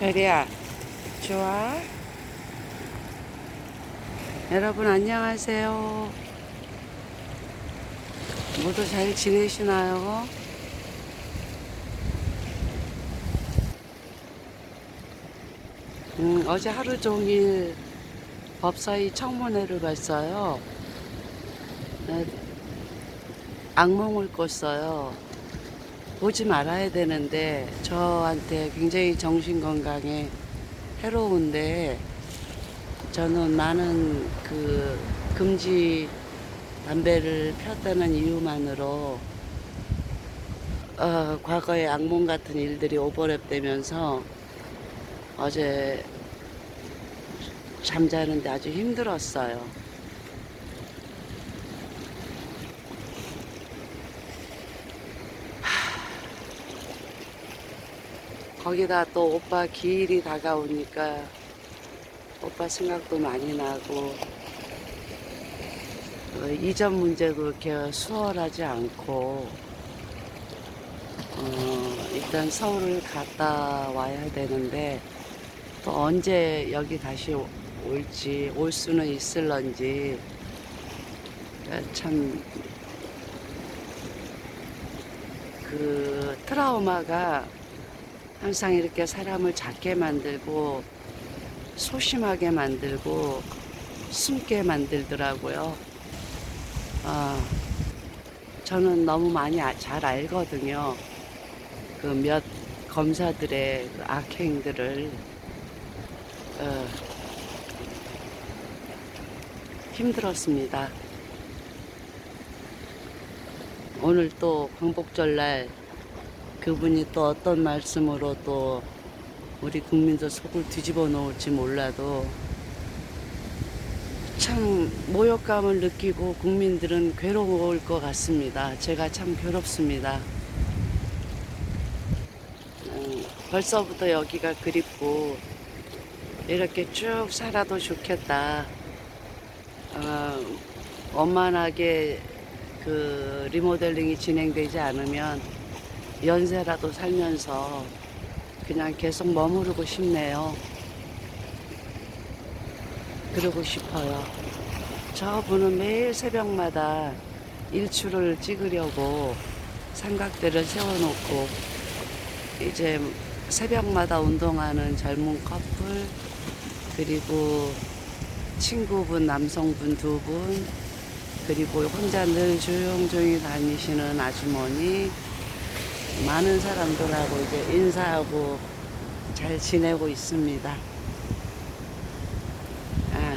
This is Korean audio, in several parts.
별이야, 좋아? 여러분 안녕하세요. 모두 잘 지내시나요? 음, 어제 하루 종일 법사위 청문회를 갔어요. 네, 악몽을 꿨어요. 보지 말아야 되는데 저한테 굉장히 정신 건강에 해로운데 저는 많은 그 금지 담배를 폈다는 이유만으로 어, 과거의 악몽 같은 일들이 오버랩되면서 어제 잠자는데 아주 힘들었어요. 거기다 또 오빠 기일이 다가오니까 오빠 생각도 많이 나고 어, 이전 문제도 그렇게 수월하지 않고 어, 일단 서울을 갔다 와야 되는데 또 언제 여기 다시 오- 올지 올 수는 있을런지 어, 참그 트라우마가 항상 이렇게 사람을 작게 만들고 소심하게 만들고 숨게 만들더라고요. 아, 저는 너무 많이 아- 잘 알거든요. 그 몇 검사들의 그 악행들을 어, 힘들었습니다. 오늘 또 광복절날 그분이 또 어떤 말씀으로 또 우리 국민들 속을 뒤집어 놓을지 몰라도 참 모욕감을 느끼고 국민들은 괴로울 것 같습니다. 제가 참 괴롭습니다. 음, 벌써부터 여기가 그립고 이렇게 쭉 살아도 좋겠다. 어, 원만하게 그 리모델링이 진행되지 않으면 연세라도 살면서 그냥 계속 머무르고 싶네요. 그러고 싶어요. 저분은 매일 새벽마다 일출을 찍으려고 삼각대를 세워놓고 이제 새벽마다 운동하는 젊은 커플 그리고 친구분 남성분 두 분 그리고 혼자 늘 조용조용히 다니시는 아주머니 많은 사람들하고 이제 인사하고 잘 지내고 있습니다. 아.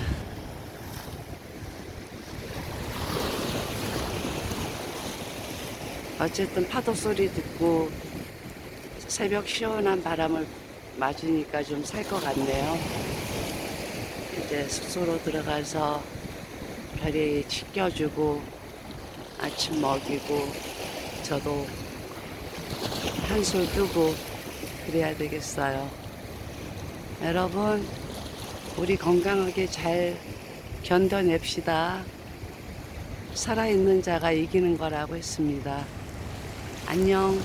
어쨌든 파도 소리 듣고 새벽 시원한 바람을 맞으니까 좀 살 것 같네요. 이제 숙소로 들어가서 별이 지켜주고 아침 먹이고 저도 한술 뜨고 그래야 되겠어요. 여러분, 우리 건강하게 잘 견뎌냅시다. 살아있는 자가 이기는 거라고 했습니다. 안녕.